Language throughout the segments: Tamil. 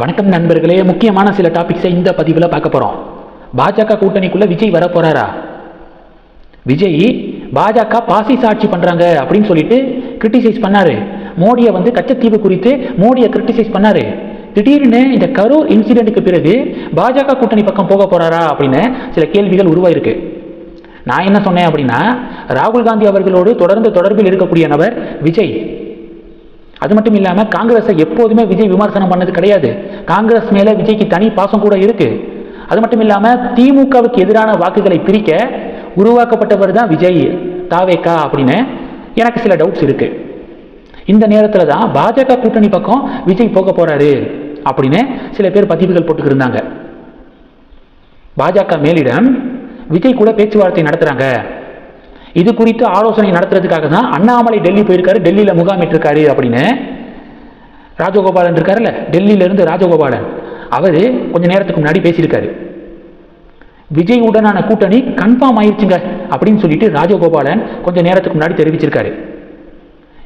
வணக்கம் நண்பர்களே முக்கியமான சில டாபிக்ஸை இந்த பதிவில் பார்க்க போகிறோம் பாஜக கூட்டணிக்குள்ள விஜய் வர போறாரா? விஜய் பாஜக பாசி சாட்சி பண்றாங்க அப்படின்னு சொல்லிட்டு கிரிட்டிசைஸ் பண்ணாரு. மோடியை வந்து கச்சத்தீவு குறித்து மோடியை கிரிட்டிசைஸ் பண்ணாரு. திடீர்னு இந்த கரூர் இன்சிடென்ட்டுக்கு பிறகு பாஜக கூட்டணி பக்கம் போக போறாரா அப்படின்னு சில கேள்விகள் உருவாயிருக்கு. நான் என்ன சொன்னேன் அப்படின்னா ராகுல் காந்தி அவர்களோடு தொடர்ந்து தொடர்பில் இருக்கக்கூடிய நபர் விஜய். அது மட்டும் இல்லாமல் காங்கிரஸை எப்போதுமே விஜய் விமர்சனம் பண்ணது கிடையாது. காங்கிரஸ் மேலே விஜய்க்கு தனி பாசம் கூட இருக்கு. அது மட்டும் இல்லாமல் திமுகவுக்கு எதிரான வாக்குகளை பிரிக்க உருவாக்கப்பட்டவர் தான் விஜய் தாவேக்கா அப்படின்னு எனக்கு சில டவுட்ஸ் இருக்கு. இந்த நேரத்தில் தான் பாஜக கூட்டணி பக்கம் விஜய் போக போறாரு அப்படின்னு சில பேர் பதிவுகள் போட்டுக்கிருந்தாங்க. பாஜக மேலிடம் விஜய் கூட பேச்சுவார்த்தை நடத்துறாங்க. இது குறித்து ஆலோசனை நடத்துறதுக்காக தான் அண்ணாமலை டெல்லி போயிருக்காரு டெல்லியில் முகாமிட்டிருக்காரு அப்படின்னு. ராஜகோபாலன் இருக்காருல்ல டெல்லியிலேருந்து ராஜகோபாலன். அவர் கொஞ்சம் நேரத்துக்கு முன்னாடி பேசியிருக்காரு. விஜய் உடனான கூட்டணி கன்ஃபார்ம் ஆயிடுச்சுங்க அப்படின்னு சொல்லிட்டு ராஜகோபாலன் கொஞ்சம் நேரத்துக்கு முன்னாடி தெரிவிச்சிருக்காரு.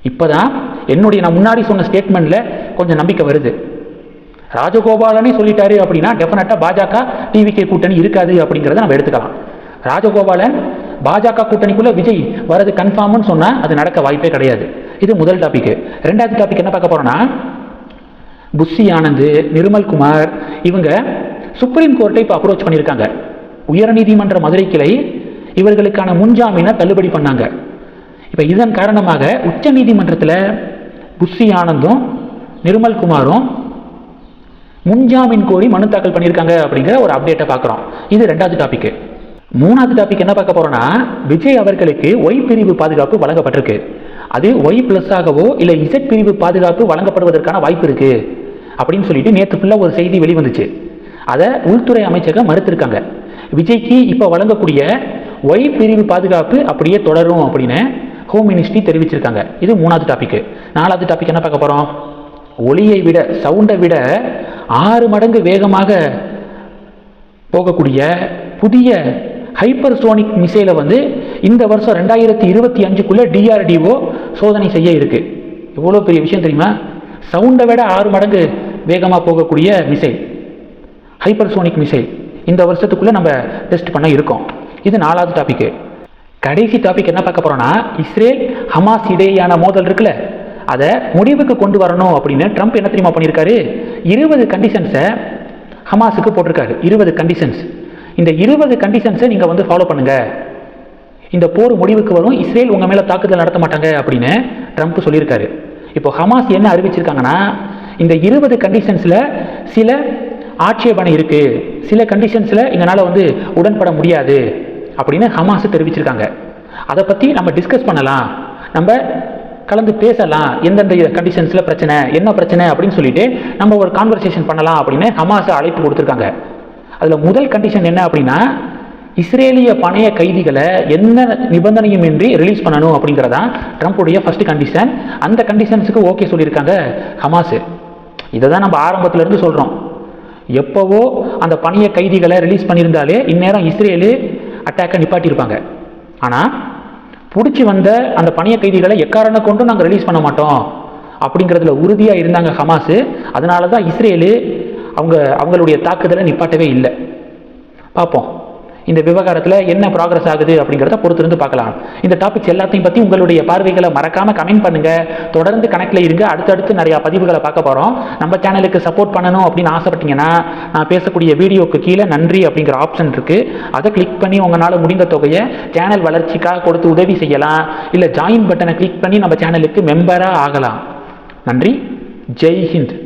இப்போதான் என்னுடைய நான் முன்னாடி சொன்ன ஸ்டேட்மெண்ட்டில் கொஞ்சம் நம்பிக்கை வருது. ராஜகோபாலனே சொல்லிட்டாரு அப்படின்னா டெஃபினட்டாக பாஜக டிவிகே கூட்டணி இருக்காது அப்படிங்கிறத நம்ம எடுத்துக்கலாம். ராஜகோபாலன் பாஜக கூட்டணிக்குள்ள விஜய் வரது கன்ஃபார்ம்னு சொன்னால் அது நடக்க வாய்ப்பே கிடையாது. இது முதல் டாபிக் ரெண்டாவது டாபிக் என்ன பார்க்க போறோம்னா புஷி ஆனந்த் நிர்மல் குமார் இவங்க சுப்ரீம் கோர்ட்டை இப்போ அப்ரோச் பண்ணியிருக்காங்க. உயர்நீதிமன்ற மதுரை கிளை இவர்களுக்கான முன்ஜாமீனை தள்ளுபடி பண்ணாங்க. இப்போ இதன் காரணமாக உச்ச நீதிமன்றத்தில் புஷி ஆனந்தும் நிர்மல் குமாரும் முன்ஜாமீன் கோரி மனு தாக்கல் பண்ணியிருக்காங்க அப்படிங்கிற ஒரு அப்டேட்டை பார்க்குறோம். இது ரெண்டாவது டாபிக்கு மூணாவது டாபிக் என்ன பார்க்க போறோம்னா விஜய் அவர்களுக்கு ஒய் பிரிவு பாதுகாப்பு வழங்கப்பட்டிருக்கு. அது ஒய் பிளஸ் ஆகவோ இல்லை இசட் பிரிவு பாதுகாப்பு வழங்கப்படுவதற்கான வாய்ப்பு இருக்கு. அப்படின்னு சொல்லிட்டு நேற்று ஃபுல்லாக ஒரு செய்தி வெளிவந்துச்சு. அதை உள்துறை அமைச்சகம் மறுத்திருக்காங்க. விஜய்க்கு இப்போ வழங்கக்கூடிய ஒய் பிரிவு பாதுகாப்பு அப்படியே தொடரும் அப்படின்னு ஹோம் மினிஸ்ட்ரி தெரிவிச்சிருக்காங்க. இது மூணாவது டாபிக் நாலாவது டாபிக் என்ன பார்க்க போறோம்? ஒளியை விட சவுண்டை விட ஆறு மடங்கு வேகமாக போகக்கூடிய புதிய ஹைப்பர்சோனிக் மிசைலை வந்து இந்த வருஷம் ரெண்டாயிரத்தி இருபத்தி அஞ்சுக்குள்ளே டிஆர்டிஓ சோதனை செய்ய இருக்கு. எவ்வளோ பெரிய விஷயம் தெரியுமா? சவுண்டை விட ஆறு மடங்கு வேகமாக போகக்கூடிய மிசைல். Hypersonic missile. இந்த வருஷத்துக்குள்ளே நம்ம டெஸ்ட் பண்ண இருக்கோம். இது நாலாவது டாப்பிக்கு கடைசி டாபிக் என்ன பார்க்க போகிறோன்னா இஸ்ரேல் ஹமாஸ் இடையேயான மோதல் இருக்குல்ல? அதை முடிவுக்கு கொண்டு வரணும் அப்படின்னு ட்ரம்ப் என்ன தெரியுமா பண்ணியிருக்காரு? இருபது கண்டிஷன்ஸை ஹமாஸுக்கு போட்டிருக்காரு. இருபது கண்டிஷன்ஸ் இந்த இருபது கண்டிஷன்ஸை நீங்கள் வந்து ஃபாலோ பண்ணுங்க. இந்த போர் முடிவுக்கு வரும். இஸ்ரேல் உங்கள் மேலே தாக்குதல் நடத்த மாட்டாங்க அப்படின்னு ட்ரம்ப் சொல்லியிருக்காரு. இப்போ ஹமாஸ் என்ன அறிவிச்சிருக்காங்கன்னா இந்த இருபது கண்டிஷன்ஸில் சில ஆட்சேபனை இருக்குது சில கண்டிஷன்ஸில் எங்களால் வந்து உடன்பட முடியாது அப்படின்னு ஹமாஸ் தெரிவிச்சிருக்காங்க. அதை பற்றி நம்ம டிஸ்கஸ் பண்ணலாம். நம்ம கலந்து பேசலாம். எந்தெந்த கண்டிஷன்ஸில் பிரச்சனை என்ன பிரச்சனை அப்படின்னு சொல்லிட்டு நம்ம ஒரு கான்வர்சேஷன் பண்ணலாம் அப்படின்னு ஹமாஸை அழைப்பு கொடுத்துருக்காங்க. அதில் முதல் கண்டிஷன் என்ன அப்படின்னா இஸ்ரேலிய பணைய கைதிகளை என்ன நிபந்தனையும் இன்றி ரிலீஸ் பண்ணணும் அப்படிங்கிறதான் ட்ரம்ப்புடைய ஃபர்ஸ்ட் கண்டிஷன் அந்த கண்டிஷன்ஸுக்கு ஓகே சொல்லியிருக்காங்க ஹமாஸு. இதை தான் நம்ம ஆரம்பத்துலேருந்து சொல்கிறோம் எப்போவோ அந்த பணைய கைதிகளை ரிலீஸ் பண்ணியிருந்தாலே இந்நேரம் இஸ்ரேலு அட்டாக்கை நிப்பாட்டியிருப்பாங்க. ஆனால் பிடிச்சி வந்த அந்த பணிய கைதிகளை எக்காரணம் கொண்டும் நாங்கள் ரிலீஸ் பண்ண மாட்டோம் அப்படிங்கிறதுல உறுதியாக இருந்தாங்க ஹமாஸு. அதனால தான் இஸ்ரேலு அவங்க அவங்களுடைய தாக்குதலை நிப்பாட்டவே இல்லை. பார்ப்போம். இந்த விவகாரத்தில் என்ன ப்ராக்ரஸ் ஆகுது அப்படிங்கிறத பொறுத்திருந்து பார்க்கலாம். இந்த டாபிக்ஸ் எல்லாத்தையும் பற்றி உங்களுடைய பார்வைகளை மறக்காமல் கமெண்ட் பண்ணுங்கள் தொடர்ந்து கணக்கில் இருங்க. அடுத்தடுத்து நிறையா பதிவுகளை பார்க்க போகிறோம் நம்ம சேனலுக்கு சப்போர்ட் பண்ணணும் அப்படின்னு ஆசைப்பட்டீங்கன்னா நான் பேசக்கூடிய வீடியோக்கு கீழே நன்றி அப்படிங்கிற ஆப்ஷன் இருக்குது அதை கிளிக் பண்ணி உங்களால் முடிந்த தொகையை சேனல் வளர்ச்சிக்காக கொடுத்து உதவி செய்யலாம். இல்லை ஜாயின் பட்டனை கிளிக் பண்ணி நம்ம சேனலுக்கு மெம்பராக ஆகலாம். நன்றி. ஜெய் ஹிந்த்.